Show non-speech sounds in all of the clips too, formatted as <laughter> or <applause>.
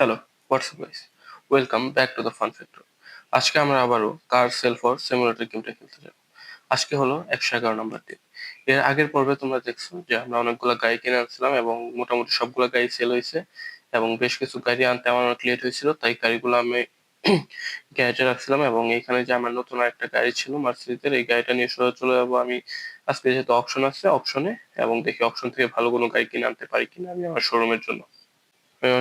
Hello WhatsApp guys welcome back to the fun factor আজকে আমরা আবারও কার সেল ফর সিমুলেটর গেমটা খেলতে যাব। আজকে হলো একশো এগারো নম্বর দিন। এর আগের পর্বে তোমরা দেখছ যে আমরা অনেকগুলো গাড়ি কিনে আনছিলাম এবং মোটামুটি সবগুলো গাড়ি সেল হয়েছে এবং বেশ কিছু গাড়ি আনতে আমার অনেক লেট হয়েছিল, তাই গাড়িগুলো আমি <clears throat> গ্যারেজে রাখছিলাম এবং এখানে যে আমার নতুন একটা গাড়ি ছিল মার্সিডিজের এই গাড়িটা নিয়ে সোজা চলে যাব আমি। আজকে যেহেতু অপশন আছে অপশনে এবং দেখি অপশন থেকে ভালো কোনো গাড়ি কিনে আনতে পারি কিনা আমি আমার শোরুমের জন্য।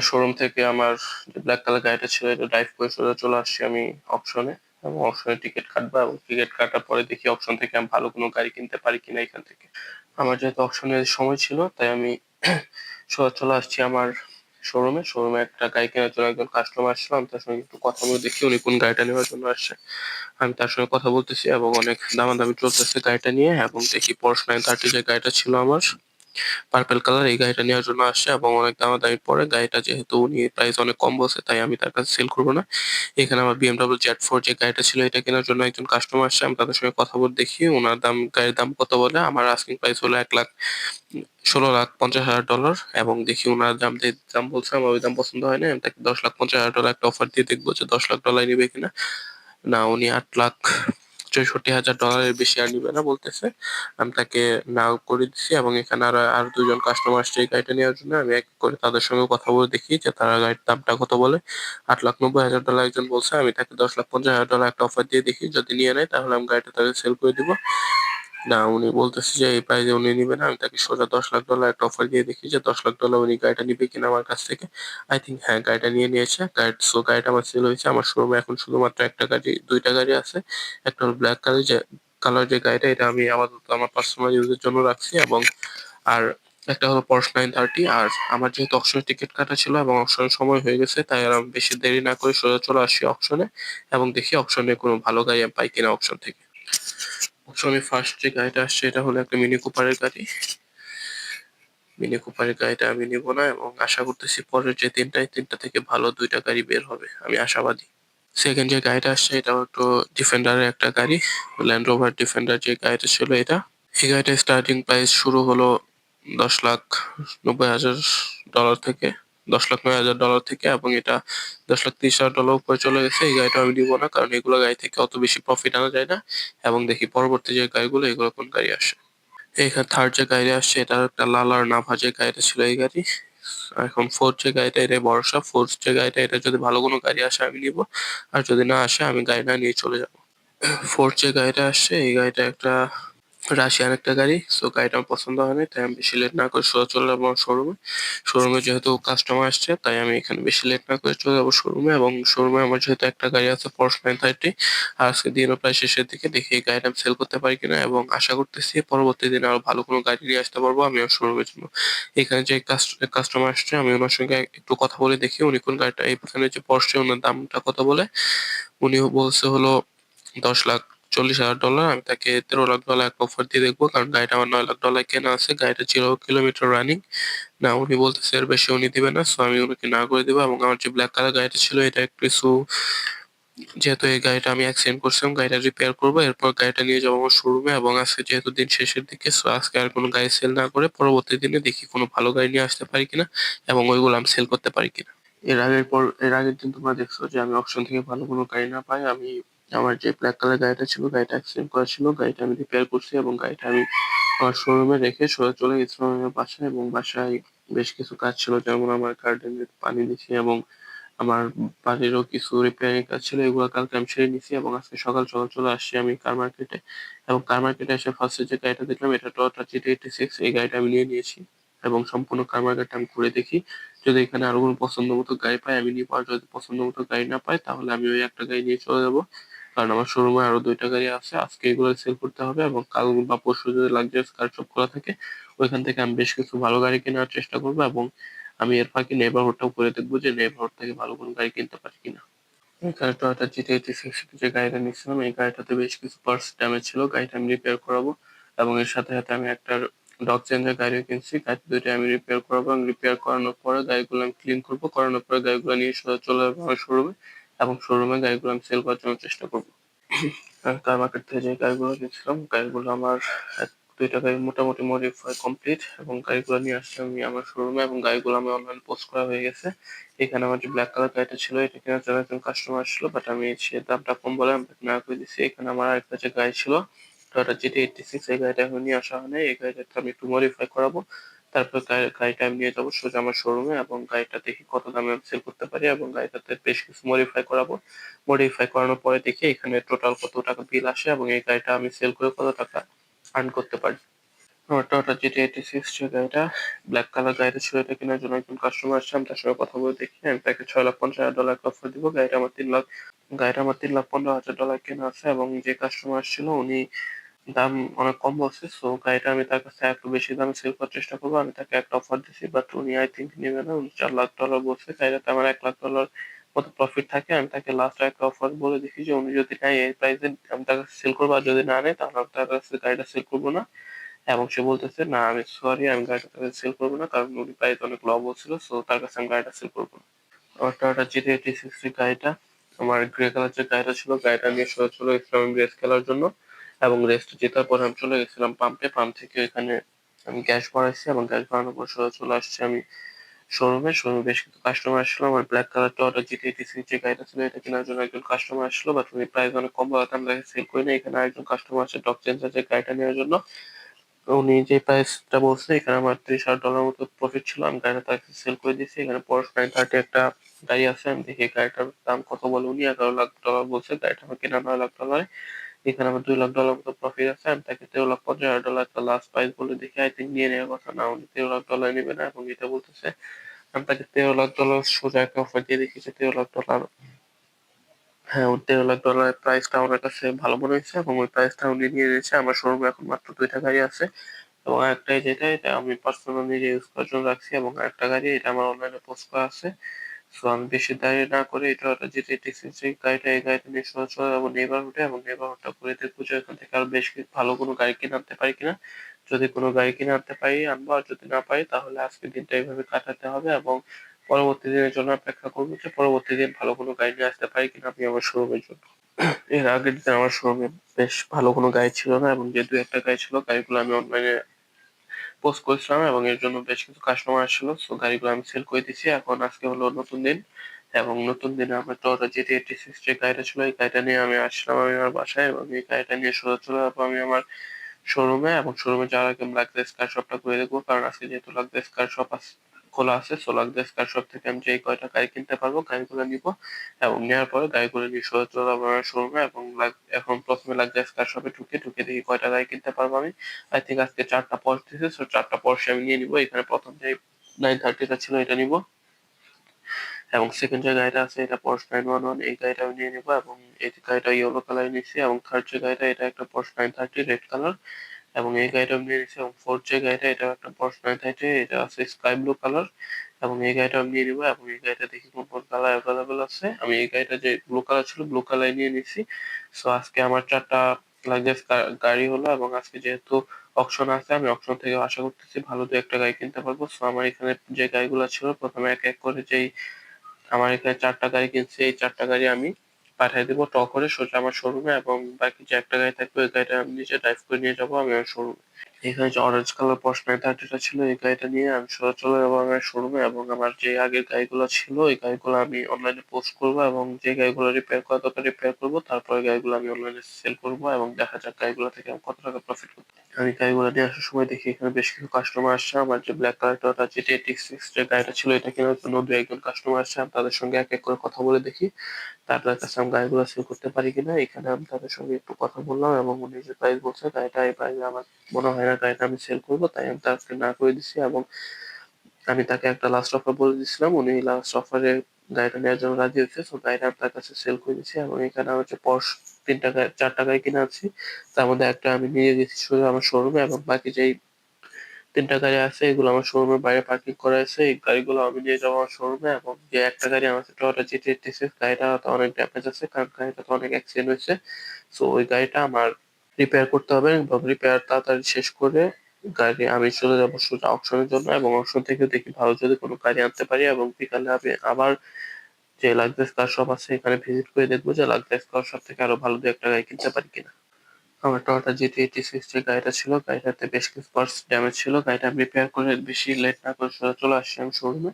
শোরুম থেকে আমার যে ব্ল্যাক কালার গাড়িটা ছিল, এটা ড্রাইভ করে সোজা চলে আসছি আমি অপশনে এবং অপশনে টিকিট কাটবো এবং টিকিট কাটার পরে দেখি অপশন থেকে আমি ভালো কোনো গাড়ি কিনতে পারি কিনা এখান থেকে। আমার যেহেতু অপশনের সময় ছিল, তাই আমি <clears throat> সোজা চলে আসছি আমার শোরুমে শোরুমে একটা গাড়ি কেনার জন্য একজন কাস্টমার আসছিল আমি তার সঙ্গে একটু কথা বলে দেখি উনি কোন গাড়িটা নেওয়ার জন্য আসছে। আমি তার সঙ্গে কথা বলতেছি এবং অনেক দামাদামি চলতেছে গাড়িটা নিয়ে এবং দেখি নাইন থার্টি যে গাড়িটা ছিল আমার। পার্পেল কালার এই গাড়িটা নেওয়ার জন্য আসছে এবং অনেক দামাদামি পরে। গাড়িটা যেহেতু উনি প্রাইস অনেক কম বলছে, তাই আমি তার কাছে সেল করব না। এখানে আমার বিএমডাব্লিউ জেড ফোর যে গাড়িটা ছিল, এটা কেনার জন্য একজন কাস্টমার আসছে আমি তাদের সঙ্গে কথা বলে দেখি। ওনার দাম, গাড়ির দাম কত বলে? আমার আস্কিং প্রাইস হলো এক লাখ ষোলো লাখ পঞ্চাশ হাজার ডলার এবং দেখি ওনার দাম দাম বলছে, আমার ওই দাম পছন্দ হয় না আমি তাকে দশ লাখ পঞ্চাশ হাজার ডলার একটা অফার দিয়ে দেখব যে দশ লাখ ডলার নিবে কিনা। না, উনি আট লাখ চৌষট্টি হাজার ডলারের বেশি আর নিবে না বলতেছে। আমি তাকে নাও করে দিছি এবং এখানে আর আর দুজন কাস্টমার আসছে এই গাড়িটা নেওয়ার জন্য। আমি এক করে তাদের সঙ্গে কথা বলে দেখি যে তারা গাড়ির দামটা কত বলে। আট লাখ নব্বই হাজার ডলার একজন বলছে, আমি তাকে দশ লাখ পঞ্চাশ হাজার ডলার একটা অফার দিয়ে দেখি। যদি নিয়ে নেয় তাহলে আমি গাড়িটা তাদের সেল করে দিব। না, উনি বলতেছে যে, এই প্রাইজে উনি নিবে না, আমি তাকে সোজা দশ লাখ ডলার একটা অফার দিয়ে দেখি যে, দশ লাখ ডলার উনি গাড়িটা নিবে কিনা আমার কাছ থেকে। আই থিঙ্ক হ্যাঁ গাড়িটা নিয়ে নিয়েছে, গাড়ি সো গাড়িটা আমার সেল হয়েছে। আমার শোরুমে এখন শুধুমাত্র একটা গাড়ি, দুইটা গাড়ি আছে। একটা হলো ব্ল্যাক কালার যে কালার যে গাড়িটা, এটা আমি আপাতত আমার পার্সোনাল ইউজের জন্য রাখছি এবং আর একটা হলো পরশ নাইন থার্টি আর আমার যেহেতু অপশনের টিকিট কাটা ছিল এবং অপশনের সময় হয়ে গেছে, তাই আর আমি বেশি দেরি না করে সোজা চলে আসি অপশনে এবং দেখি অপশনে কোনো ভালো গাড়ি আমি পাই কিনা অপশন থেকে। অপশনে ফার্স্ট যে গাড়িটা আসছে, এটা হলো একটা মিনি কুপারের গাড়ি। মিনি কুপারের গাড়িটা আমি নিব না এবং আশা করতেছি পরের যে তিনটায়, তিনটা থেকে ভালো দুইটা গাড়ি বের হবে, আমি আশাবাদী। সেকেন্ড যে গাড়িটা আসছে, এটাও একটু ডিফেন্ডারের একটা গাড়ি ল্যান্ড রোভার ডিফেন্ডার যে গাড়িটা ছিল এটা। এই গাড়িটা স্টার্টিং প্রাইস শুরু হলো দশ লাখ নব্বই হাজার ডলার থেকে। দশ লাখ নয় হাজার ডলার থেকে এবং এটা দশ লাখ তিরিশ হাজার ডলার উপরে চলে গেছে, এই গাড়িটা আমি নিবো না, কারণ এগুলো গাড়ি থেকে অত বেশি প্রফিট আনা যায় না এবং দেখি পরবর্তী যে গাড়িগুলো, এগুলো কোন গাড়ি আসে। এখানে থার্ড যে গাড়ি আসছে, এটা একটা লাল আর নাভা যে গাড়িটা ছিল এই গাড়ি। এখন ফোর্থ যে গাড়িটা এটা ভরসা ফোর্থ যে গাড়িটা, এটা যদি ভালো কোনো গাড়ি আসে, আমি নিব, আর যদি না আসে, আমি গাড়ি না নিয়ে চলে যাব। ফোর্থ যে গাড়িটা আসছে, এই গাড়িটা একটা রাশিয়ান একটা গাড়ি। সো গাড়িটা আমার পছন্দ হয়নি, তাই আমি বেশি লেট না করে সোজা চলে যাব আমার শোরুমে শোরুমে যেহেতু কাস্টমার আসছে, তাই আমি এখানে বেশি লেট না করে চলে যাব শোরুমে এবং শোরুমে আমার যেহেতু একটা গাড়ি আছে ফোর্স নাইন থার্টি আর আজকে দিনও প্রায় শেষের দিকে দেখি এই গাড়িটা আমি সেল করতে পারি কিনা। এবং আশা করতেছি পরবর্তী দিনে আরও ভালো কোনো গাড়ি নিয়ে আসতে পারব আমি আমার শোরুমের জন্য। এখানে যে কাস্টমার আসছে, আমি ওনার সঙ্গে একটু কথা বলে দেখি উনি কোন গাড়িটা এখানে যে পড়ছে ওনার দামটা কত বলে। উনি বলছে হলো দশ লাখ। চল্লিশ হাজার ডলার, আমি তাকে তেরো লাখ ডলার একটা অফার দিয়ে দেখব, কারণ গাড়িটা আমার নয় লাখ ডলার কেনা আছে, গাড়িটা জিরো কিলোমিটার রানিং না, উনি বলতেছে এর বেশি উনি দিবে না সো আমি উনাকে না করে দেবো, এবং আমার যে ব্ল্যাক কালার গাড়িটা ছিল, এটা একটু কিছু যেহেতু এই গাড়িটা আমি অ্যাক্সিডেন্ট করছিলাম, গাড়িটা রিপেয়ার করব, এরপর গাড়িটা নিয়ে যাব আমার শোরুমে এবং আজকে যেহেতু দিন শেষের দিকে সো আজকে আর কোনো গাড়ি সেল না করে পরবর্তী দিনে দেখি কোনো ভালো গাড়ি নিয়ে আসতে পারি কিনা, এবং ওইগুলো আমি সেল করতে পারি কিনা। এর আগের পর, এর আগের দিন তোমরা দেখছ যে আমি অপশন থেকে ভালো কোনো গাড়ি না পাই, আমি আমার যে ব্ল্যাক কালার গাড়িটা ছিল, গাড়িটা অ্যাক্সিডেন্ট করা ছিল, গাড়িটা আমি রিপেয়ার করছি এবং গাড়িটা আমি আমার শোরুমে রেখে সোজা চলে গেছিলাম আমার বাসায় এবং বাসায় বেশ কিছু কাজ ছিল, যেমন আমার গার্ডেনে পানি দিচ্ছি এবং আমার বাড়িরও কিছু রিপেয়ারিং কাজ ছিল, এগুলো কালকে আমি সেরে নিছি এবং আজকে সকাল সকাল চলে আসছি আমি কার মার্কেটে এবং কার মার্কেটে এসে ফার্স্টে যে গাড়িটা দেখলাম, এটা টয়োটা জিটি এইটি সিক্স এই গাড়িটা আমি নিয়ে নিয়েছি এবং সম্পূর্ণ কার মার্কেটটা আমি ঘুরে দেখি। যদি এখানে আরও কোনো পছন্দ মতো গাড়ি পাই, আমি নিয়ে আর যদি পছন্দ মতো গাড়ি না পাই, তাহলে আমি ওই একটা গাড়ি নিয়ে চলে যাব। কারণ আমার শোরুমে আরও দুইটা গাড়ি আছে। আজকে এগুলো সেল করতে হবে এবং কাল বা পরশু যদি লাক্সারিয়াস কার শপ খোলা থাকে, ওইখান থেকে আমি বেশ কিছু ভালো গাড়ি কেনার চেষ্টা করব এবং আমি এর ফাঁকে নেবারহুডটাও করে দেখব যে নেবারহুড থেকে ভালো কোনো গাড়ি কিনতে পারি কিনা। এখানে টয়োটা জিটি এইটি সিক্স যে গাড়িটা নিচ্ছিলাম এই গাড়িটাতে বেশ কিছু পার্টস ড্যামেজ ছিল, গাড়িটা আমি রিপেয়ার করাবো এবং এর সাথে সাথে আমি একটা ডগ চেঞ্জের গাড়িও কিনছি গাড়ি দুইটা আমি রিপেয়ার করাবো এবং রিপেয়ার করানোর পরে গাড়িগুলো আমি ক্লিন করব, করানোর পরে গাড়িগুলো নিয়ে সোজা চলে যাব আমার শোরুমে। এবং শোরুমে গাড়িগুলো আমি সেল করার জন্য চেষ্টা করব। কার মার্কেট থেকে যে গাড়িগুলো কিনছিলাম, গাড়িগুলো আমার এক, দুইটা গাড়ি মোটামুটি মডিফাই কমপ্লিট এবং গাড়িগুলো নিয়ে আসছি আমি আমার শোরুমে এবং গাড়িগুলো আমি অনলাইন পোস্ট করা হয়ে গেছে। এখানে আমার যে ব্ল্যাক কালার গাড়িটা ছিল, এটা কেনার জন্য একজন কাস্টমার ছিল বাট আমি সে দামটা কম বলে আমি না করে দিচ্ছি এখানে আমার আরেকটা যে গাড়ি ছিল টয়োটা জিটি এইটটি সিক্স এই গাড়িটা এখন নিয়ে আসা হয় এই গাড়িটা আমি একটু মডিফাই করাবো। তারপর গাড়িটা আমি নিয়ে যাব সোজা আমার শোরুমে এবং গাড়িটা দেখি কত দামে আমি সেল করতে পারি এবং গাড়িটাতে বেশ কিছু মডিফাই করাবো। মডিফাই করানোর পরে দেখি এখানে টোটাল কত টাকা বিল আসে এবং এই গাড়িটা আমি সেল করে কত টাকা আর্ন করতে পারি। আমার টয়োটা জিটি সিক্স যে গাড়িটা ব্ল্যাক কালার গাড়িটা ছিল এটা কেনার জন্য একজন কাস্টমার আসছে, আমি তার সঙ্গে কথা বলে দেখি, আমি তাকে ছয় লাখ পঞ্চাশ হাজার ডলার অফার দিব গাড়িটা আমার তিন লাখ গাড়িটা আমার তিন লাখ পনেরো হাজার ডলার কেনা আছে এবং যে কাস্টমার আসছিল উনি দাম অনেক কম বলছে সো গাড়িটা আমি তার কাছে একটু বেশি দামে সেল করার চেষ্টা করব, আমি তাকে একটা অফার দিছি বাট উনি আই থিঙ্ক নেবে না, উনি চার লাখ ডলার বলছে, গাড়িটাতে আমার এক লাখ ডলার মতো প্রফিট থাকে, আমি তাকে লাস্ট একটা অফার বলে দেখি যে উনি যদি নেয় এই প্রাইসে আমি তাকে সেল করব, আর যদি না নেয় তাহলে আমি তার কাছে গাড়িটা সেল করব না। এবং সে বলতেছে, না, আমি সরি আমি গাড়িটা তাকে সেল করব না, কারণ উনি প্রাইস অনেক লো বলছিল সো তার কাছে আমি গাড়িটা সেল করব না। আমার টয়োটা জিটি এইটি সিক্সটি গাড়িটা, আমার গ্রে কালার যে গাড়িটা ছিল, গাড়িটা নিয়ে চলে গেছিলাম আমি রেস খেলার জন্য। এবং রেস্ট জেতার পর আমি চলে গেছিলাম পাম্পে পাম্প থেকে এখানে আমি গ্যাস ভরাইছি এবং গ্যাস ভরানোর পর সোজা চলে আসছি আমি শোরুমে শোরুমে বেশ কিছু কাস্টমার আসলো আমার black colour Toyota GT eighty six যে গাড়িটা ছিল, এটা কেনার জন্য একজন কাস্টমার আসলো বাট উনি প্রাইস অনেক কম বলাতে আমি তাকে সেল করি না এখানে আরেকজন কাস্টমার আছে ডক চেঞ্জার যে গাড়িটা নেওয়ার জন্য। উনি যে প্রাইসটা বলছে, এখানে আমার ত্রিশ হাজার ডলার মতো প্রফিট ছিল। আমি গাড়িটা তাকে সেল করে দিয়েছি। এখানে পরশ নাইন থার্টি একটা গাড়ি আছে, আমি দেখি গাড়িটার দাম কত বলে উনি এগারো লাখ ডলার বলছে, গাড়িটা আমার কেনা নয় লাখ ডলারে এখানে আমার দুই লাখ ডলার মতো প্রফিট আছে, আমি তাকে তেরো লাখ পঞ্চাশ হাজার ডলার একটা লাস্ট প্রাইস বলে দেখি আই থিঙ্ক নিয়ে নেওয়ার কথা, না উনি তেরো লাখ ডলার নেবে না, এবং এটা বলতেছে, আমি তাকে তেরো লাখ ডলার সোজা একটা অফার দিয়ে দেখেছি তেরো লাখ ডলার হ্যাঁ তেরো লাখ ডলারের প্রাইসটা আমার কাছে ভালো মনে হয়েছে, এবং ওই প্রাইসটা উনি নিয়ে নিয়েছে, আমার শোরুমে এখন মাত্র দুইটা গাড়ি আছে, এবং একটাই যেটা, এটা আমি পার্সোনাল নিজে ইউজ করার জন্য রাখছি, এবং একটা গাড়ি, এটা আমার অনলাইনে পোস্ট করা আছে সো আমি বেশি দাঁড়িয়ে না করে এটা যেটা টেক্সি গাড়িটা এই গাড়িটা নিয়ে সোজা চলে যাব নেবারহুডে এবং নেবারহুডটা ঘুরে দেখব যে এখান থেকে আরও বেশ ভালো কোনো গাড়ি কিনে আনতে পারি কিনা। যদি কোনো গাড়ি কিনে আনতে পারি, আনব, আর যদি না পারি তাহলে আজকের দিনটা এইভাবে কাটাতে হবে এবং পরবর্তী দিনের জন্য অপেক্ষা করব যে পরবর্তী দিন ভালো কোনো গাড়ি নিয়ে আসতে পারি কিনা আমি আমার শোরুমের জন্য। এর আগের দিন আমার শোরুমে বেশ ভালো কোনো গাড়ি ছিল না এবং যে দু একটা গাড়ি ছিল, গাড়িগুলো আমি অনলাইনে পোস্ট করেছিলাম এবং এর জন্য বেশ কিছু কাস্টমার আসছিল সো গাড়িগুলো আমি সেল করে দিচ্ছি এখন আজকে হলো নতুন দিন এবং নতুন দিনে আমার টয়োটা জিটি এইটি সিক্স যে গাড়িটা ছিল, এই গাড়িটা নিয়ে আমি আসলাম আমি আমার বাসায় এবং এই গাড়িটা নিয়ে সোজা চলে যাব আমি আমার শোরুমে এবং শোরুমে যাওয়ার আগে লাগজারি কার শপটা করে দেখব। কারণ আজকে যেহেতু লাগজারি কার শপ খোলা আছে সো লাগজেস কার শপ থেকে আমি যে কয়টা গাড়ি কিনতে পারব, গাড়িগুলো নিব এবং নেওয়ার পরে গাড়িগুলো নিয়ে সোজা চলে আমার শোরুমে এবং এখন প্রথমে লাগজেস কার শপে ঢুকে ঢুকে দেখি কয়টা গাড়ি কিনতে পারব আমি। আই থিঙ্ক আজকে চারটা পর্স দিয়েছে সো চারটা পর্সে আমি নিয়ে নিবো। এখানে প্রথম যে নাইন থার্টিটা ছিল এটা নিব। এবং সেকেন্ড যে গাড়িটা আছে এটা পর্স নাইন ওয়ান ওয়ান এই গাড়িটা আমি নিয়ে নিবো এবং এই গাড়িটা ইয়েলো কালার নিচ্ছি এবং থার্ড যে গাড়িটা এটা একটা Porsche nine thirty red colour এবং এই গাড়িটা নিয়ে নিচ্ছি এবং ফোর্থ যে গাড়িটা, এটা একটা নাইন থার্টি এটা আছে স্কাই ব্লু কালার এবং এই গাড়িটা আমি নিয়ে নিবো, এবং এই গাড়িটা দেখি কোন কোন কালার অ্যাভেলেবেল আছে। আমি এই গাড়িটা যে ব্লু কালার ছিল ব্লু কালার নিয়ে নিচ্ছি সো আজকে আমার চারটা লাগেজ গাড়ি হলো, এবং আজকে যেহেতু অপশন আছে, আমি অপশন থেকে আশা করতেছি ভালো দু একটা গাড়ি কিনতে পারব। সো আমার এখানে যে গাড়িগুলো ছিল, প্রথমে এক এক করে যেই, আমার এখানে চারটা গাড়ি কিনছি, এই চারটা গাড়ি আমি পাঠিয়ে দেবো ট করে সোজা আমার শোরুমে এবং বাকি যে একটা গাড়ি থাকবে, ওই গাড়িটা আমি নিজে ড্রাইভ করে নিয়ে যাব আমি আমার শোরুমে এখানে যে অরেঞ্জ কালার পশ নাইন ছিল, এই গাড়িটা নিয়ে আমি সোজা চলে যাব আমার শোরুমে এবং আমার যে আগের গাড়িগুলো ছিল, ওই গাড়িগুলো আমি অনলাইনে পোস্ট করব এবং যে গাড়িগুলো রিপেয়ার করা দরকার রিপেয়ার করব, তারপরে গাড়িগুলো আমি অনলাইনে সেল করব এবং দেখা যাক গাড়িগুলো থেকে আমি কত টাকা প্রফিট করতে আমি গাড়িগুলো নিয়ে আসার সময় দেখি এখানে বেশ কিছু কাস্টমার আসছে, আমার যে ব্ল্যাক কালার টয়োটা যেটি এইটি সিক্স যে গাড়িটা ছিল, এটা কেনার জন্য দু একজন কাস্টমার আসছে, আমি তাদের সঙ্গে এক এক করে কথা বলে দেখি। তাদের কাছে আমি গাড়িগুলো সেল করতে পারি কিনা, এখানে আমি তাদের সঙ্গে একটু কথা বললাম এবং উনি যে প্রাইস বলছে গাড়িটা এই প্রাইসে আমার মনে হয় না গাড়িটা আমি সেল করব, তাই আমি তাকে না করে দিচ্ছি এবং আমি তাকে একটা লাস্ট অফার বলে দিচ্ছিলাম উনি লাস্ট অফারে গাড়িটা নেওয়ার জন্য রাজি হয়েছে সো গাড়িটা আমি তার কাছে সেল করে দিচ্ছি এবং এখানে হচ্ছে পর্স তিন টাকায়, চার টাকায় কিনে আছি তার মধ্যে একটা আমি নিয়ে গেছি শুধু আমার শোরুমে এবং বাকি যেই তিনটা গাড়ি আছে, এগুলো আমার শোরুমের বাইরে পার্কিং করা আছে। এই গাড়িগুলো আমি নিয়ে যাব আমার শোরুমে এবং যে একটা গাড়ি আমার টয়োটা জিটি এইটটি গাড়িটা তো অনেক ড্যামেজ আছে, কারণ গাড়িটা তো অনেক অ্যাক্সিডেন্ট হয়েছে। সো ওই গাড়িটা আমার রিপেয়ার করতে হবে এবং রিপেয়ার তাড়াতাড়ি শেষ করে গাড়ি আমি চলে যাব সোজা অপশনের জন্য এবং অপশন থেকে দেখি ভালো যদি কোনো গাড়ি আনতে পারি এবং বিকালে আমি আবার যে লাগজেস কার শপ আছে, এখানে ভিজিট করে দেখব যে লাগজেস কার শপ থেকে আরও ভালো দু একটা গাড়ি কিনতে পারি কিনা। আমার টয়োটা জিটি এইটি সিক্স যে গাড়িটা ছিল, গাড়িটাতে বেশ কিছু পার্টস ড্যামেজ ছিল। গাড়িটা আমি রিপেয়ার করে বেশি লেট না করে সোজা চলে আসছি আমি শোরুমে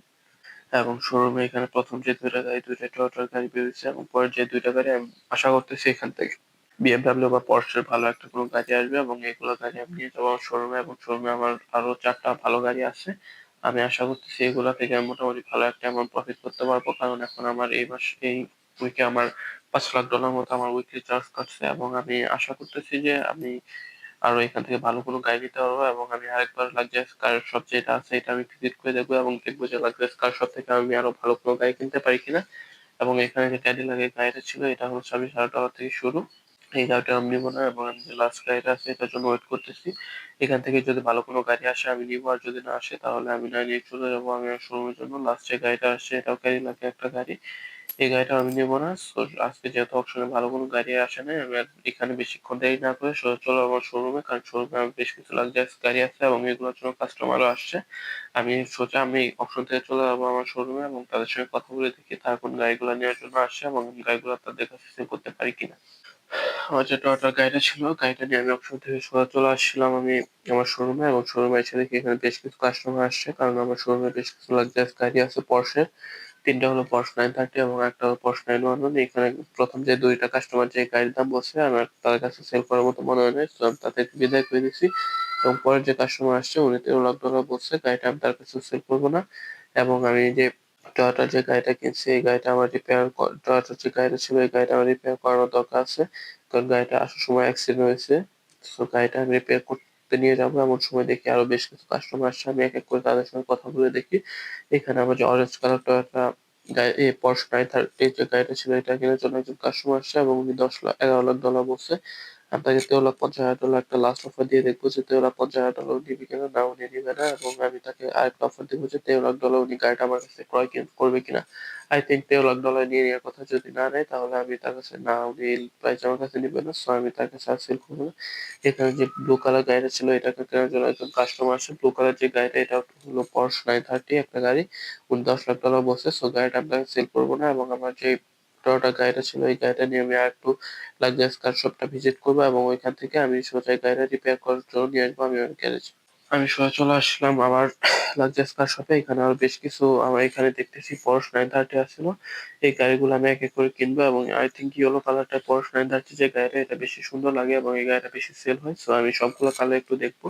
এবং শোরুমে এখানে প্রথম যে দুইটা গাড়ি, দুইটা টয়োটার গাড়ি বেরিয়েছে এবং পরে যে দুইটা গাড়ি আমি আশা করতেছি এখান থেকে বিএমডাব্লিউ বা পর্শের ভালো একটা কোনো গাড়ি আসবে এবং এগুলো গাড়ি আমি নিয়ে যাব শোরুমে এবং শোরুমে আমার আরও চারটা ভালো গাড়ি আছে। আমি আশা করতেছি এগুলো থেকে আমি মোটামুটি ভালো একটা অ্যামাউন্ট প্রফিট করতে পারব। কারণ এখন আমার এই মাস, এই উইকে আমার পাঁচ লাখ ডলার মতো আমার উইকলি চার্জ কাটছে এবং আমি আশা করতেছি যে আমি আরও এখান থেকে ভালো কোনো গাড়ি নিতে পারব এবং আমি আরেকবার লাক্সারিয়াস কার সব যেটা আছে এটা আমি ভিজিট করে দেখব এবং দেখব যে লাক্সারিয়াস কার সব থেকে আমি আরও ভালো কোনো গাড়ি কিনতে পারি কিনা। এবং এখানে যে ক্যাডি লাগে গাড়িটা ছিল, এটা হলো ছাব্বিশ হাজার টাকা থেকে শুরু। এই গাড়িটা আমি নিবো না এবং আমি যে লাস্ট গাড়িটা আছে এটার জন্য ওয়েট করতেছি। এখান থেকে যদি ভালো কোনো গাড়ি আসে আমি নিবো, আর যদি না আসে তাহলে আমি না নিয়ে চলে যাব, আমি শোরুমের জন্য। লাস্ট যে গাড়িটা আসছে এটাও ক্যাডিলাকের একটা গাড়ি। এই গাড়িটা আমি নেব না। আজকে যেহেতু অপশনে ভালো কোনো গাড়ি আসে নাই, আমি এখানে বেশিক্ষণ দেরি না করে সোজা চলো আমার শোরুমে কারণ শোরুমে আমার বেশ কিছু লাক্সারিয়াস গাড়ি আছে এবং এগুলোর জন্য কাস্টমারও আসছে। আমি সোজা আমি অপশন থেকে চলে যাব আমার শোরুমে এবং তাদের সঙ্গে কথা বলে দেখি তারা কোন গাড়িগুলো নেওয়ার জন্য আসছে এবং গাড়িগুলো তাদের কাছে করতে পারি কিনা। আমার যে টয়োটার গাড়িটা ছিল, গাড়িটা নিয়ে আমি অপশন থেকে সোজা চলে আসছিলাম আমি আমার শোরুমে এবং শোরুমে এসে দেখি এখানে বেশ কিছু কাস্টমার আসছে, কারণ আমার শোরুমে বেশ কিছু লাক্সারিয়াস গাড়ি আছে পর্শের তিনটা হলো পর্স নাইন থার্টি এবং একটা হলো পর্স নাইন ওয়ান ওয়ান এখানে প্রথম যে দুইটা কাস্টমার যে গাড়ির দাম বলছে আমার তাদের কাছে সেল করার মতো মনে হয় তো আমি তাদেরকে বিদায় করে দিচ্ছি এবং পরের যে কাস্টমার আসছে, উনি তেরো ডলার বলছে, গাড়িটা আমি তার কাছে সেল করব না। এবং আমি যে টয়োটার যে গাড়িটা কিনছি, এই গাড়িটা আমার রিপেয়ার টয়োটার যে গাড়িটা ছিল, এই গাড়িটা আমার রিপেয়ার করানোর দরকার আছে। কারণ গাড়িটা আসার সময় অ্যাক্সিডেন্ট হয়েছে তো গাড়িটা আমি রিপেয়ার করতে নিয়ে যাব। এমন সময় দেখি আরও বেশ কিছু কাস্টমার আসছে। আমি এক এক করে তাদের সঙ্গে কথা বলে দেখি। এখানে আমার যে অরেঞ্জ কালার টয়োটা এই পর্স নাইন থার্টি যে গাড়িটা ছিল, এটা কেনার জন্য একজন কাস্টমার আসছে এবং উনি দশ লাখ এগারো লাখ ডলার বলছে। তেরো লাখ পঞ্চাশ হাজার ডলার একটা লাস্ট অফার দিয়ে দেখব যে তেরো লাখ পঞ্চাশ হাজার ডলার নিবে কিনা না উনি নিবে না এবং আমি তাকে আরেকটা অফার দেবো যে তেরো লাখ ডলার উনি গাড়িটা আমার কাছে ক্রয় করবে কিনা। আই থিঙ্ক তেরো লাখ ডলার নিয়ে নেওয়ার কথা যদি না নেয়, তাহলে আমি তার কাছে না, উনি প্রাইস আমার কাছে নিবে না সো আমি তার কাছে আর সেল করব না। এখানে যে ব্লু কালার গাড়িটা ছিল এটাকে কেনার জন্য একজন কাস্টমার আসে। ব্লু কালার যে গাড়িটা, এটা হলো পর্স নাইন থার্টি একটা গাড়ি। উনি দশ লাখ ডলার বসে সো গাড়িটা আপনাকে সেল করব না এবং আমার যে টয়োটা গাড়িটা ছিল, এই গাড়িটা নিয়ে আমি আর একটু লাক্সারিয়াস কার শপটা ভিজিট করব এবং ওইখান থেকে আমি সোজা গাড়িটা রিপেয়ার করার জন্য নিয়ে আসব, আমি গ্যারেজে আমি সোজা চলে আসলাম আমার লাক্সারিয়াস কার শপে এখানে আরও বেশ কিছু আমার এখানে দেখতেছি পরশ নাইন থার্টি আসছিল। এই গাড়িগুলো আমি এক এক করে কিনবো এবং আই থিঙ্ক ইয়েলো কালারটা পরশ নাইন থার্টি যে গাড়িটা, এটা বেশি সুন্দর লাগে এবং এই গাড়িটা বেশি সেল হয়। সো আমি সবগুলো কালার একটু দেখব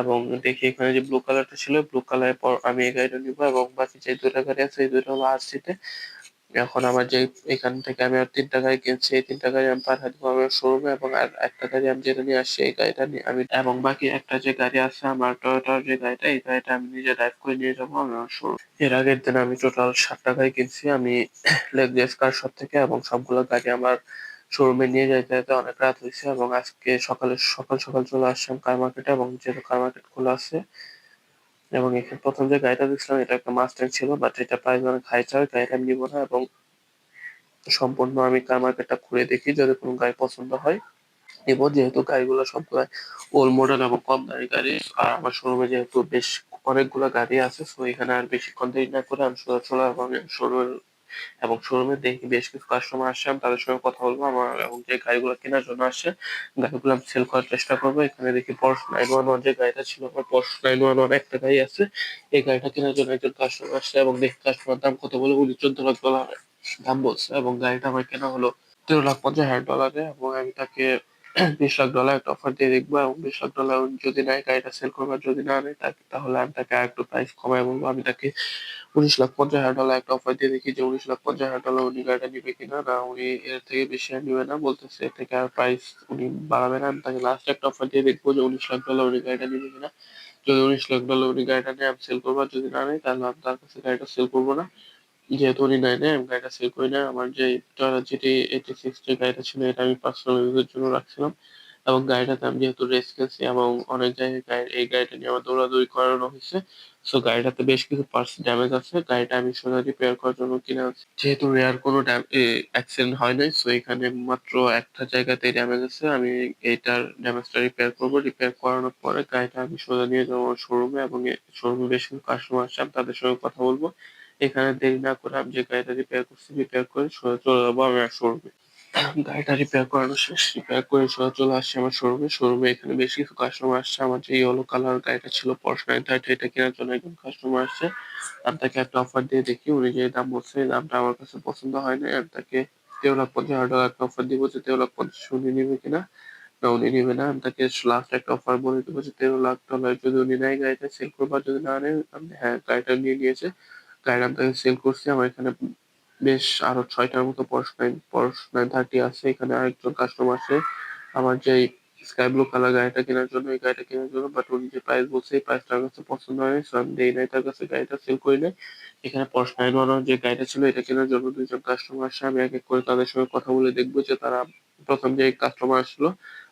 এবং দেখি এখানে যে ব্লু কালারটা ছিল ব্লু কালারের পর আমি এই গাড়িটা নিবো এবং বাকি যে দুটা গাড়ি আছে, এই দুটো হলো আরসিতে এখন আমার যে এখান থেকে আমি আর তিনটা গাড়ি কিনছি, এই তিনটা গাড়ি আমি পাঠাই দেবো আমার শোরুমে এবং আর একটা গাড়ি আমি যেটা নিয়ে আসছি, এই গাড়িটা নিয়ে আমি এবং বাকি একটা যে গাড়ি আছে, আমার টয়োটার যে গাড়িটা, এই গাড়িটা আমি নিজে ড্রাইভ করে নিয়ে যাব আমার শোরুম। এর আগের দিন আমি টোটাল সাতটা গাড়ি কিনছি, আমি লেগজেস কার শপ থেকে এবং সবগুলো গাড়ি আমার শোরুমে নিয়ে যাইতে যাইতে অনেক রাত হয়েছে এবং আজকে সকালে সকাল সকাল চলে আসলাম কার মার্কেটে এবং যেহেতু কার মার্কেট খোলা আছে এবং এখানে প্রথম যে গাড়িটা দেখছিলাম, এটা একটা মাস্টার ছিল বাট এটা প্রাইস অনেক হাই চার্জ গাড়িটা আমি না এবং সম্পূর্ণ আমি কার মার্কেটটা ঘুরে দেখি, যদি কোনো গাড়ি পছন্দ হয় এবং যেহেতু গাড়িগুলো সবগুলো ওল্ড মডেল এবং কম দামি গাড়ি, আর আমার শোরুমে যেহেতু বেশ অনেকগুলো গাড়ি আছে সো এখানে আর বেশিক্ষণ দেরি না করে আমি সোজা চলে এবং শোরুমের এবং শোরুমে দেখি বেশ কিছু কাস্টমার আসছে আমি তাদের সঙ্গে কথা বলব, আমার এবং যে গাড়িগুলো কেনার জন্য আসছে গাড়িগুলো আমি সেল করার চেষ্টা করব। এখানে দেখি পর্স নাইন ওয়ান ওয়ান যে গাড়িটা ছিল, আমার পর্স নাইন ওয়ান ওয়ান একটা গাড়ি আছে, এই গাড়িটা কেনার জন্য একজন কাস্টমার আসছে এবং দেখি কাস্টমার দাম কত বলে উনি চোদ্দ লাখ ডলার দাম বলছে এবং গাড়িটা আমার কেনা হলো তেরো লাখ পঞ্চাশ হাজার ডলারে এবং আমি তাকে বিশ লাখ ডলার একটা অফার দিয়ে দেখব এবং বিশ লাখ ডলার যদি নেয়, গাড়িটা সেল করব যদি না নেয় তাহলে আমি তাকে আর একটু প্রাইস কমাই বলব। আমি তাকে উনিশ লাখ পঞ্চাশ হাজার ডলার একটা অফার দিয়ে দেখি যে উনিশ লাখ পঞ্চাশ হাজার ডলার উনি গাড়িটা নিবে কিনা না উনি এর থেকে বেশি আর নিবে না, বলতেছে এর থেকে আর প্রাইস উনি বাড়াবে না। আমি তাকে লাস্ট একটা অফার দিয়ে দেখব যে উনিশ লাখ ডলার উনি গাড়িটা নিবে কিনা যদি উনিশ লাখ ডলার উনি গাড়িটা নিয়ে, আমি সেল করব যদি না নেয়, তাহলে আমি তার কাছে গাড়িটা সেল করব না। যেহেতু উনি নেয় না আমি গাড়িটা সেল করি না আমার যে জিটি এইটি সিক্স যে গাড়িটা ছিল, এটা আমি পার্সোনাল ইউজের জন্য রাখছিলাম। এবং গাড়িটাতে আমি যেহেতু রেস খেলছি এবং অনেক জায়গায় এই গাড়িটা নিয়ে আমার দৌড়াদৌড়ি করানো হয়েছে। সো গাড়িটাতে বেশ কিছু পার্টস ড্যামেজ আছে। গাড়িটা আমি সোজা রিপেয়ার করার জন্য কিনে আনছি। যেহেতু রেয়ার কোনো অ্যাক্সিডেন্ট হয় নাই সো এখানে মাত্র একটা জায়গাতে ড্যামেজ আছে। আমি এইটার ড্যামেজটা রিপেয়ার করব। রিপেয়ার করানোর পরে গাড়িটা আমি সোজা নিয়ে যাব শোরুমে এবং শোরুমে বেশ কিছু কাস্টমার আসছে, আমি তাদের সঙ্গে কথা বলব। এখানে দেরি না করে আমি যে গাড়িটা রিপেয়ার করছি রিপেয়ার করে সোজা চলে যাব আমি শোরুমে গাড়িটা রিপেয়ার করানো শেষ রিপেয়ার করে সোজা চলে আসছে আমার শোরুমে শোরুমে এখানে বেশ কিছু কাস্টমার আসছে। আমার যে ইয়েলো কালার গাড়িটা ছিল পরশ নাইন থার্টি এটা কেনার জন্য একজন কাস্টমার আসছে। আমি তাকে একটা অফার দিয়ে দেখি, উনি যে দাম বলছে, এই দামটা আমার কাছে পছন্দ হয় না আমি তাকে তেরো লাখ পঞ্চাশ হাজার টাকা একটা অফার দিব যে তেরো লাখ পঞ্চাশ উনি নেবে কিনা? না, উনি নেবে না। আমি তাকে লাস্ট একটা অফার বলে দেবো যে তেরো লাখ ডলার যদি উনি নেয় গাড়িটা সেল করবার আর যদি না নেয়, আমি হ্যাঁ গাড়িটা নিয়ে নিয়েছে। আমি তাকে সেল করছি। আমার এখানে বেশ আরও ছয়টার মতো পরশ নাইন থার্টি আছে। এখানে আরেকজন কাস্টমার আছে। আমার যে স্কাই ব্লু কালার গাড়িটা কেনার জন্য, এই গাড়িটা কেনার জন্য বাট উনি যে প্রাইস বলছে, এই প্রাইসটা আমার কাছে পছন্দ হয় সো আমি দেই নাই। তার কাছে গাড়িটা সেল করি নাই। এখানে পরশ নাইন ওয়ান যে গাড়িটা ছিল, এটা কেনার জন্য দুইজন কাস্টমার আসছে আমি এক এক করে তাদের সঙ্গে কথা বলে দেখব যে তারা প্রথম যে কাস্টমার আসলো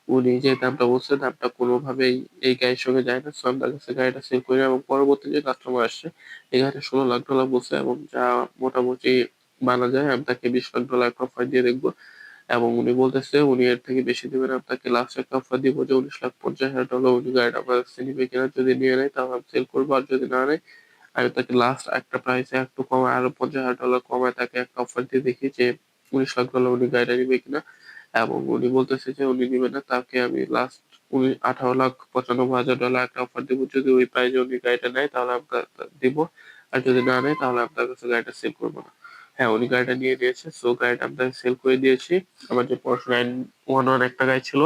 উনি যে দামটা বলছে, দামটা কোনোভাবেই এই গাড়ির সঙ্গে যায় না। সো আমি তার কাছে গাড়িটা সেল করি এবং পরবর্তী যে কাস্টমার আসছে, এই গাড়িটা ষোলো লাখ ডলার বলছে এবং যা মোটামুটি মানা যায়, আমি তাকে বিশ লাখ ডলার একটা অফার দিয়ে দেখব। এবং উনি বলতেছে, উনি এর থেকে বেশি দেবেন তাকে লাস্ট একটা অফার দিব যে উনিশ লাখ পঞ্চাশ হাজার ডলার উনি গাড়িটা আমার কাছে নিবে কিনা, যদি নিয়ে নেয় তাহলে আমি সেল করব, আর যদি না নেয়, আমি তাকে লাস্ট একটা প্রাইসে একটু কমায়, আরও পঞ্চাশ হাজার ডলার কমায় তাকে একটা অফার দিয়ে দেখি যে উনিশ লাখ ডলার উনি গাড়িটা নিবে কিনা। এবং উনি বলতেছে যে উনি নিবে না, তাকে আমি লাস্ট উনি আঠারো লাখ পঁচানব্বই হাজার ডলার একটা অফার দিব। যদি ওই প্রাইসে উনি গাড়িটা নেয়, তাহলে আমি দিব। আর যদি না নেয়, তাহলে আমি তার কাছে গাড়িটা সেল করব না। হ্যাঁ উনি গাড়িটা নিয়ে নিয়েছে সো গাড়িটা আমি তাকে সেল করে দিয়েছি। আমার যে পরশ নাইন ওয়ান ওয়ান একটা গাড়ি ছিল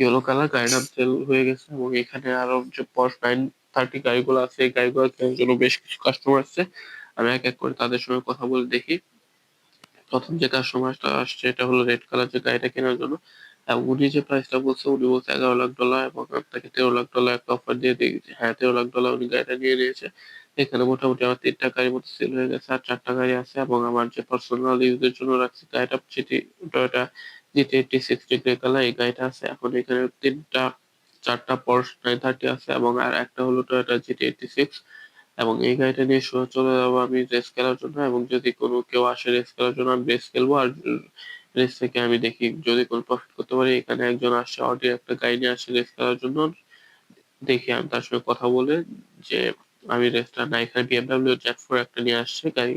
ইয়েলো কালার গাড়িটা সেল হয়ে গেছে। এবং এখানে আরও যে পরশ নাইন থার্টি গাড়িগুলো আছে, এই গাড়িগুলো কেনার জন্য বেশ কিছু কাস্টমার আসছে আমি এক এক করে তাদের সঙ্গে কথা বলে দেখি। প্রথম যে কাস্টমারটা আসছে, এটা হলো রেড কালার যে গাড়িটা কেনার জন্য। এবং উনি যে প্রাইসটা বলছে, উনি বলছে এগারো লাখ ডলার এবং আমি তাকে তেরো লাখ ডলার একটা অফার দিয়ে দিয়েছি। হ্যাঁ তেরো লাখ ডলার উনি গাড়িটা নিয়ে নিয়েছে। এখানে মোটামুটি আমার তিনটা গাড়ির মতো সেল হয়ে গেছে, আর চারটা গাড়ি আছে এবং আমার যে পার্সোনাল ইউজের জন্য রাখছি গাড়িটা যেটি Toyota GT eighty six grey colour এই গাড়িটা আছে। এখন এখানে তিনটা, চারটা পর্স নাইন থার্টি আছে এবং আর একটা হলো টয়োটা জিটি এইটটি সিক্স এবং এই গাড়িটা নিয়ে সোজা চলে যাব আমি রেস খেলার জন্য এবং যদি কোনো কেউ আসে রেস খেলার জন্য, আমি রেস খেলব। আর রেস থেকে আমি দেখি যদি কোনো প্রফিট করতে পারি, এখানে একজন আসছে অডি একটা গাড়ি নিয়ে আসছে রেস খেলার জন্য। দেখি আমি তার সঙ্গে কথা বলে যে, আমি রেসটা না এখানে বিএমডাব্লিউ জ্যাট ফোর একটা নিয়ে আসছে। গাড়ি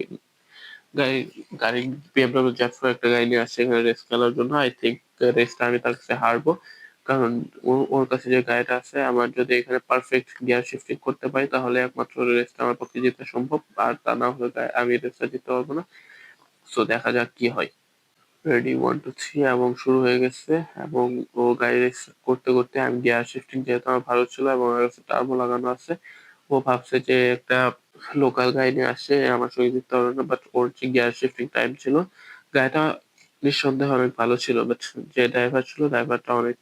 গাড়ি গাড়ি বিএমডাব্লিউ জ্যাট ফোর একটা গাড়ি নিয়ে আসছে এখানে রেস খেলার জন্য। আই থিঙ্ক রেসটা আমি তার কাছে হারবো। কারণ ওর কাছে যে গাড়িটা আছে, আমার যদি এখানে পারফেক্ট গিয়ার শিফটিং করতে পারি, তাহলে একমাত্র রেসটা আমার পক্ষে জিতা সম্ভব। আর তা না হলে আমি রেসটা জিততে পারব না। সো দেখা যাক কি হয়। রেডি ওয়ান টু থ্রি এবং শুরু হয়ে গেছে। এবং ও গাড়ি রেস করতে করতে আমি গিয়ার শিফটিং যেহেতু আমার ভালো ছিল এবং আমার কাছে টার্বো লাগানো আছে, ও ভাবছে যে একটা লোকাল গাড়ি নিয়ে আসছে আমার সঙ্গে জিততে পারবে না। বাট ওর যে গিয়ার শিফটিং টাইম ছিল গাড়িটা নিঃসন্দেহে অনেক ভালো ছিল। বাট যে ড্রাইভার ছিল ড্রাইভারটা অনেক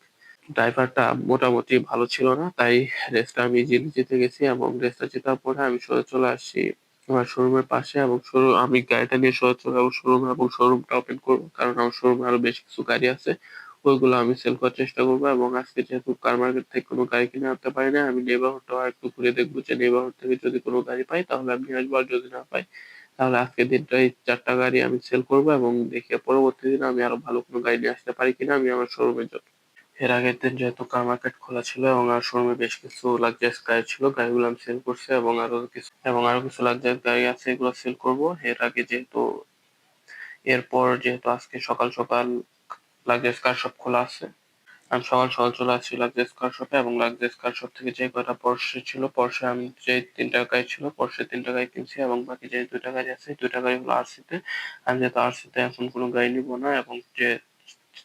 ড্রাইভারটা মোটামুটি ভালো ছিল না, তাই রেসটা আমি ইজিলি জিতে গেছি এবং রেসটা জেতার পরে আমি সোজা চলে আসছি আমার শোরুমের পাশে এবং শোরুম আমি গাড়িটা নিয়ে সোজা চলে যাব শোরুমে এবং শোরুমটা ওপেন করব, কারণ আমার শোরুমে আরও বেশ কিছু গাড়ি আছে, ওইগুলো আমি সেল করার চেষ্টা করব এবং আজকে যেহেতু কার মার্কেট থেকে কোনো গাড়ি কিনে আনতে পারি না, আমি নেবারহুডটা একটু ঘুরে দেখব যে নেবারহুড থেকে যদি কোনো গাড়ি পাই তাহলে আমি আসব, আর যদি না পাই তাহলে আজকের দিনটা এই চারটা গাড়ি আমি সেল করব এবং দেখে পরবর্তী দিন আমি আরও ভালো কোনো গাড়ি নিয়ে আসতে পারি কিনা আমি আমার শোরুমের জন্য। এর আগের দিন যেহেতু কার মার্কেট খোলা ছিল এবং আর শোরুমে বেশ কিছু লাক্সারিয়াস গাড়ি ছিল, গাড়িগুলো আমি সেল করছি এবং আরও কিছু, এবং আরও কিছু লাক্সারিয়াস গাড়ি আছে, এগুলো সেল করব। এর আগে যেহেতু, এরপর যেহেতু আজকে সকাল সকাল লাক্সারিয়াস কার শপ খোলা আছে, আমি সকাল সকাল চলে আসছি লাক্সারিয়াস কার শপে এবং লাক্সারিয়াস কার শপ থেকে যে কয়টা পর্সে ছিল পর্সে আমি যে তিনটা গাড়ি ছিল পর্সে তিনটা গাড়ি কিনছি এবং বাকি যে দুইটা গাড়ি আছে, দুইটা গাড়ি হলো আরসিতে আমি যেহেতু আরসিতে এখন কোনো গাড়ি নিব না এবং যে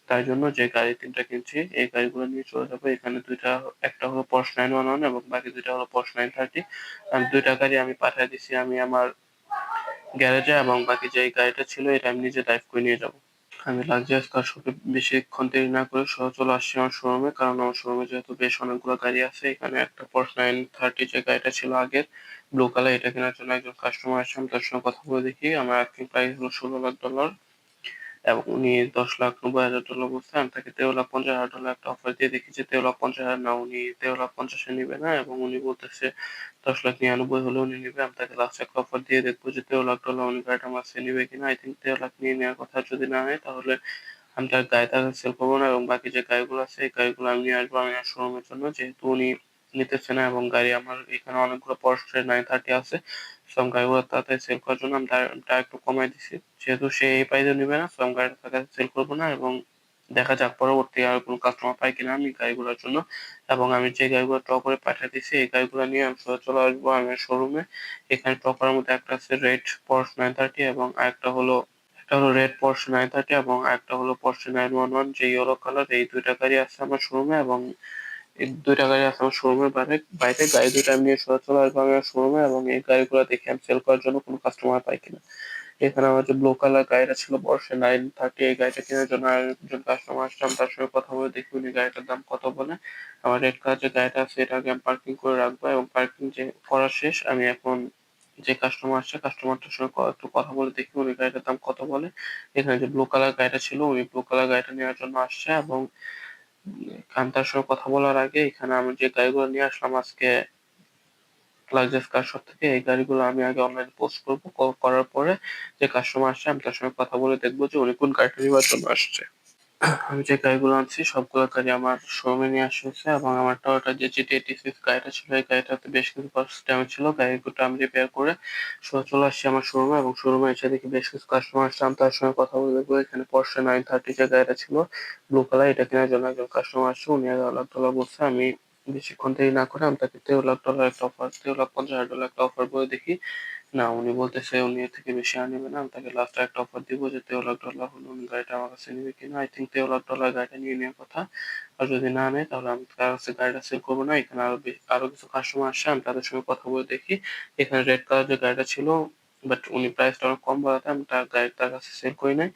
তাই জন্য যে গাড়ি তিনটা কিনছি, এই গাড়িগুলো নিয়ে চলে যাব। এখানে দুইটা, একটা হলো পর্স নাইন ওয়ান ওয়ান এবং বাকি দুইটা হলো পর্স নাইন থার্টি আমি দুইটা গাড়ি আমি পাঠিয়ে দিছি আমি আমার গ্যারেজে এবং বাকি যে গাড়িটা ছিল এটা আমি নিজে ড্রাইভ করে নিয়ে যাব। আমি লাক্সারিয়াস কার শপে বেশিক্ষণ দেরি না করে সহ চলে আসছি আমার শোরুমে কারণ আমার শোরুমে যেহেতু বেশ অনেকগুলো গাড়ি আছে, এখানে একটা পর্স নাইন থার্টি যে গাড়িটা ছিল আগের ব্লু কালার এটা কেনার জন্য একজন কাস্টমার আসছে, আমি তার সঙ্গে কথা বলে দেখি। আমার আর্থিক প্রাইস হলো ষোলো লাখ ডলার এবং উনি দশ লাখ নব্বই হাজার ডলার বলছে আমি তাকে তেরো লাখ পঞ্চাশ হাজার ডলার একটা অফার দিয়ে দেখি যে তেরো লাখ পঞ্চাশ হাজার না, উনি তেরো লাখ পঞ্চাশে নিবে না এবং উনি বলতেছে দশ লাখ নিরানব্বই হলে উনি নিবে, আমি তাকে লাস্ট একটা অফার দিয়ে দেখব যে তেরো লাখ ডলার উনি গাড়িটা আমার সে নিবে কিনা। আই থিঙ্ক তেরো লাখ নিয়ে নেওয়ার কথা যদি না হয়, তাহলে আমি তার গাড়ি তাকে সেল করব না এবং বাকি যে গাড়িগুলো আছে, এই গাড়িগুলো আমি নিয়ে আসব, আমি শোরুমের জন্য। যেহেতু উনি নিতেছে না এবং গাড়ি আমার এখানে অনেকগুলো পর্সের নাইন থার্টি আছে। সব গাড়িগুলো তাড়াতাড়ি সেল করার জন্য আমি দামটা একটু কমাই দিছি। যেহেতু সে এই প্রাইসে নিবে না সব গাড়িটা তাকে সেল করব না এবং দেখা যাক পরবর্তী আর কোনো কাস্টমার পাই কিনা আমি গাড়িগুলোর জন্য। এবং আমি যে গাড়িগুলো ট্র করে পাঠিয়ে দিচ্ছি এই গাড়িগুলো নিয়ে আমি সোজা চলে আসব আমার শোরুমে এখানে ট্র করার মধ্যে একটা আছে রেড পর্স নাইন থার্টি এবং আরেকটা হলো, একটা হলো রেড পর্স নাইন থার্টি এবং আরেকটা হলো পর্স নাইন ওয়ান ওয়ান যে ইয়েলো কালার এই দুইটা গাড়ি আছে আমার শোরুমে এবং এই দুইটা গাড়ি আছে আমার শোরুমের বাইরে। বাইরে গাড়ি দুইটা আমি নিয়ে সোজা চলে আসব আমার শোরুমে এবং এই গাড়িগুলো দেখে আমি সেল করার জন্য কোনো কাস্টমার পাই কিনা। এখানে আমার যে ব্লু কালার গাড়িটা ছিল বর্ষে নাইন থার্টি এই গাড়িটা কেনার জন্য একজন কাস্টমার আসলাম তার সঙ্গে কথা বলে দেখি উনি গাড়িটার দাম কত বলে। আমার রেড কালার যে গাড়িটা আছে এটাকে আমি পার্কিং করে রাখব এবং পার্কিং যে করা শেষ, আমি এখন যে কাস্টমার আসছে কাস্টমারটার সঙ্গে একটু কথা বলে দেখি উনি গাড়িটার দাম কত বলে। এখানে যে ব্লু কালার গাড়িটা ছিল, উনি ব্লু কালার গাড়িটা নেওয়ার জন্য আসছে এবং আমি তার সঙ্গে কথা বলার আগে এখানে আমি যে গাড়িগুলো নিয়ে আসলাম আজকে লাক্সারিয়াস কার শপ থেকে, এই গাড়িগুলো আমি আগে অনলাইনে পোস্ট করব। করার পরে যে কাস্টমার আসছে, আমি তার সঙ্গে কথা বলে দেখব যে উনি কোন গাড়িটা নেওয়ার জন্য আসছে। আমি যে গাড়িগুলো আনছি, সবগুলো গাড়ি আমার শোরুমে নিয়ে আসা হয়েছে এবং আমার টয়োটা যে জিটি এইটি সিক্স গাড়িটা ছিল, এই গাড়িটাতে বেশ কিছু পার্টস ড্যামেজ ছিল। গাড়িগুলো আমি রিপেয়ার করে সোজা চলে আসছি আমার শোরুমে এবং শোরুমে এসে দেখি বেশ কিছু কাস্টমার আসছে। আমি তার সঙ্গে কথা বলে দেখব। এখানে পর্সে নাইন থার্টি যে গাড়িটা ছিল ব্লু কালার এটা কেনার জন্য একজন কাস্টমার আসছে। উনি এগারো লাখ ডলার বলছে, আমি বেশিক্ষণ দেরি না করে আমি তাকে তেরো লাখ ডলার একটা অফার তেরো লাখ পঞ্চাশ হাজার ডলার একটা অফার বলে দেখি। না, উনি বলতেছে উনি এর থেকে বেশি আর নেবে না, আমি তাকে লাস্টে একটা অফার দিব যে তেরো লাখ ডলার হলে উনি গাড়িটা আমার কাছে নেবে কিনা আই থিঙ্ক তেরো লাখ ডলার গাড়িটা নিয়ে নেওয়ার কথা। আর যদি না নেয়, তাহলে আমি তার কাছে গাড়িটা সেল করব না। এখানে আরও আরও কিছু কাস্টমার আসছে, আমি তাদের সঙ্গে কথা বলে দেখি। এখানে রেড কালার যে গাড়িটা ছিল বাট উনি প্রাইসটা অনেক কম বলাতে আমি তার গাড়ি তার কাছে সেল করি নাই।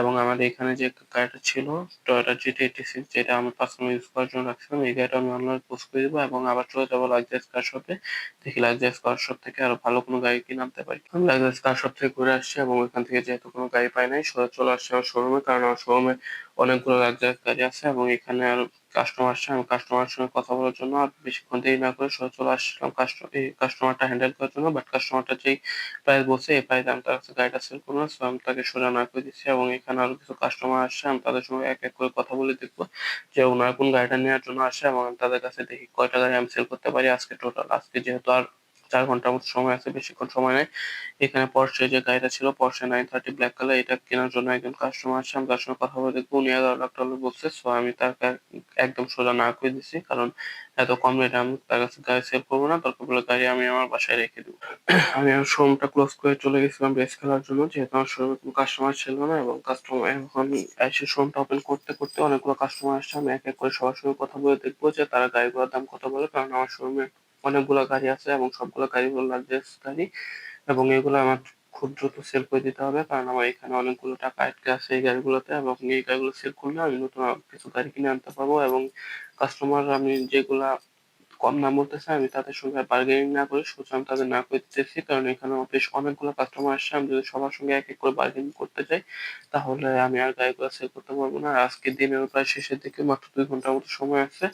এবং আমাদের এখানে যে গাড়িটা ছিল টয়োটা জিটি এইটি সিক্স যেটা আমি পার্সোনাল ইউজ করার জন্য রাখছিলাম, এই গাড়িটা আমি অনলাইনে পোস্ট করে দেবো এবং আবার চলে যাব লাক্সারিয়াস কার শপে দেখি লাক্সারিয়াস কার শপ থেকে আরও ভালো কোনো গাড়ি কিনে আনতে পারি। আমি লাক্সারিয়াস কার শপ থেকে ঘুরে আসছি এবং ওইখান থেকে যেহেতু কোনো গাড়ি পাই নাই, সোজা চলে আসছি আমার শোরুমে কারণ আমার শোরুমে অনেকগুলো লাক্সারিয়াস গাড়ি আছে এবং এখানে আর কাস্টমার আমি কাস্টমারের সঙ্গে কথা বলার জন্য আর বেশিক্ষণ দেরি না করে সোজা চলে আসছিলাম কাস্টমার কাস্টমারটা হ্যান্ডেল করার জন্য। বাট কাস্টমারটা যেই প্রাইস বলছে, এই প্রাইস আমি তার কাছে গাড়িটা সেল করব না সো আমি তাকে সোজা না করে দিচ্ছি এবং এখানে আরও কিছু কাস্টমার আসছে, আমি তাদের সঙ্গে এক এক করে কথা বলে দেখব যে ওনার কোন গাড়িটা নেওয়ার জন্য আসে এবং তাদের কাছে দেখি কয়টা গাড়ি আমি সেল করতে পারি আজকে টোটাল আজকে যেহেতু আর চার ঘণ্টার মতো সময় আছে, বেশিক্ষণ সময় নেই। এখানে পর্সে যে গাড়িটা ছিল Porsche nine thirty black colour এটা কেনার জন্য একজন কাস্টমার আসছে, আমি তার সঙ্গে কথা বলে দেখব উনি এগারো লাখ ডলার বলছে সো আমি তার একদম সোজা না করে দিচ্ছি কারণ এত কম রেটে আমি তার কাছে গাড়ি সেল করব না, দরকার পড়লে গাড়ি আমি আমার বাসায় রেখে দেবো। <clears throat> আমি আমার শোরুমটা ক্লোজ করে চলে গেছিলাম রেস খেলার জন্য, যেহেতু আমার শোরুমে কোনো কাস্টমার ছিল না এবং কাস্টমার এখন এসে শোরুমটা ওপেন করতে করতে অনেকগুলো কাস্টমার আসছে, আমি এক এক করে সবার সঙ্গে কথা বলে দেখব যে তারা গাড়িগুলোর দাম কত বলে, কারণ আমার শোরুমে অনেকগুলো গাড়ি আছে এবং সবগুলো গাড়ি হলো লাক্সারিয়াস গাড়ি এবং এগুলো আমার খুব দ্রুত সেল করে দিতে হবে কারণ আমার এখানে অনেকগুলো টাকা আটকে আছে এই গাড়িগুলোতে এবং এই গাড়িগুলো সেল করলে আমি নতুন কিছু গাড়ি কিনে আনতে পারব এবং কাস্টমার আমি যেগুলা কম দাম বলতেছে আমি তাদের সঙ্গে বার্গেনিং না করে সোজা আমি তাদের না করে দিতেছি কারণ এখানে বেশ অনেকগুলো কাস্টমার আসছে। আমি যদি সবার সঙ্গে এক এক করে বার্গেনিং করতে যাই তাহলে আমি আর গাড়িগুলো সেল করতে পারব না। আজকের দিনের প্রায় শেষের দিকে মাত্র দুই ঘণ্টার মতো সময় আছে।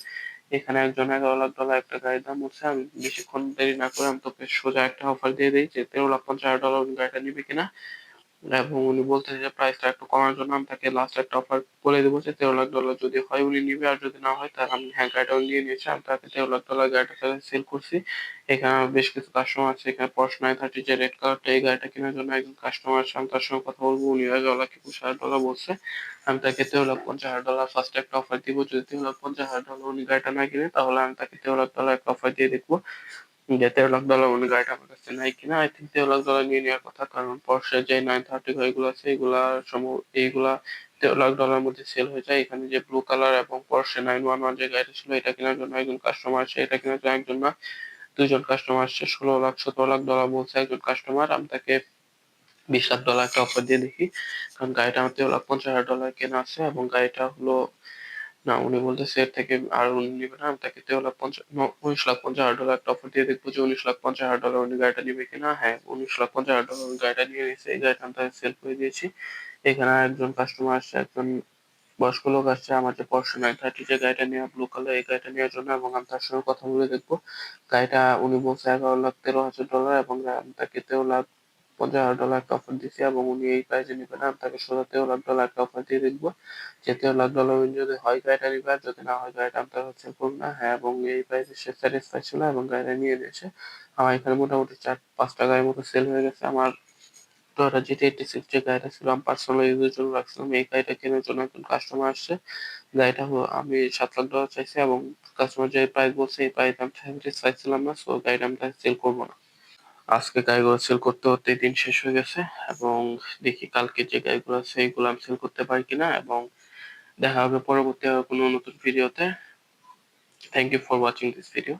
এখানে একজন এগারো লাখ ডলার একটা গাড়ির দাম হচ্ছে আমি বেশিক্ষণ দেরি না করে আমি তোকে সোজা একটা অফার দিয়ে দিই যে তেরো লাখ পঞ্চাশ হাজার ডলার গাড়িটা নিবে কিনা। এবং উনি বলতেছে যে প্রাইসটা একটু কমার জন্য আমি তাকে লাস্ট একটা অফার বলে দেবো যে তেরো লাখ ডলার যদি হয় উনি নিবে, আর যদি না হয় তাহলে আমি হ্যাঁ গাড়িটা নিয়ে নিয়েছি, আমি তাকে তেরো লাখ ডলার গাড়িটা সেল করছি। এখানে বেশ কিছু কাস্টমার আছে, এখানে নাইন থার্টি যে রেড কালারটা এই গাড়িটা কেনার জন্য একজন কাস্টমার আছে, আমি তার সঙ্গে কথা বলব, উনি এগারো লাখ একুশ হাজার ডলার বলছে, আমি তাকে তেরো লাখ পঞ্চাশ হাজার ডলার ফার্স্ট একটা অফার দিব, যদি তেরো লাখ পঞ্চাশ হাজার ডলার উনি গাড়িটা না কিনে, তাহলে আমি তাকে তেরো লাখ ডলার একটা অফার দিয়ে দেখব। যে তেরো লাখ উনি গাড়িটা আমার কাছে নাই কিনা আই থিঙ্ক তেরো লাখ ডলার নিয়ে নেওয়ার কথা, কারণ পর্সে যে নাইন থার্টি গাড়িগুলো আছে, এগুলা সম এইগুলা তেরো লাখ ডলার মধ্যে সেল হয়ে যায়। এখানে যে ব্লু কালার এবং পর্সে নাইন ওয়ান ওয়ান যে গাড়িটা ছিল, এটা কেনার জন্য একজন কাস্টমার আসছে এটা কেনার জন্য একজন না, দুজন কাস্টমার আসছে, ষোলো লাখ, সতেরো লাখ ডলার বলছে একজন কাস্টমার আমি তাকে বিশ লাখ ডলার একটা অফার দিয়ে দেখি, কারণ গাড়িটা আমার তেরো পঞ্চাশ হাজার ডলার কেনা আছে এবং গাড়িটা হলো না, উনি বলতেছে এর থেকে আর উনি নিবে না আমি তাকে তেরো লাখ পঞ্চাশ উনিশ লাখ পঞ্চাশ হাজার ডলার একটা অফার দিয়ে দেখব যে উনিশ লাখ পঞ্চাশ হাজার ডলার উনি গাড়িটা নিবে কিনা। হ্যাঁ উনিশ লাখ পঞ্চাশ হাজার ডলার গাড়িটা নিয়ে নিয়েছে, এই গাড়িটা আমি সেল করে দিয়েছি। এখানে একজন কাস্টমার আসছে, একজন বয়স্ক লোক আসছে, আমার যে নাইন থার্টি যে গাড়িটা নেওয়া ব্লু কালার এই গাড়িটা নেওয়ার জন্য এবং আমি তার সঙ্গে কথা বলে দেখব। গাড়িটা উনি বলছে এগারো লাখ তেরো হাজার ডলার এবং আমি তাকে তেরো লাখ পঞ্চাশ হাজার ডলার একটা অফার দিচ্ছি এবং উনি এই প্রাইসে নিবে না আমি তাকে সোজা তেরো লাখ ডলার একটা অফার দিয়ে দেখব যে তেরো লাখ ডলার যদি হয় গাড়িটা নিবে আর যদি না হয় গাড়িটা আমি তার হচ্ছে করব না। হ্যাঁ এবং এই প্রাইসে সে স্যাটিসফাই ছিল এবং গাড়িটা নিয়ে নিয়েছে। আমার এখানে মোটামুটি চার, পাঁচটা গাড়ির মতো সেল হয়ে গেছে। আমার যেটা এইটি সিক্স যে গাড়িটা ছিল, আমি পার্সোনাল ইউজের জন্য রাখছিলাম। এই গাড়িটা কেনার জন্য একজন কাস্টমার আসছে। গাড়িটা আমি সাত লাখ ডলার চাইছি এবং কাস্টমার যে প্রাইস বলছে, এই প্রাইস আমি স্যাটিসফাই ছিলাম না সো গাড়িটা আমি সেল করব না। আজকে গাইগুলো সেল করতে করতে দিন শেষ হয়ে গেছে এবং দেখি কালকে যে গাইগুলো আছে এইগুলো আমি সেল করতে পারি কিনা এবং দেখা হবে পরবর্তী কোনো নতুন ভিডিওতে thank you for watching this video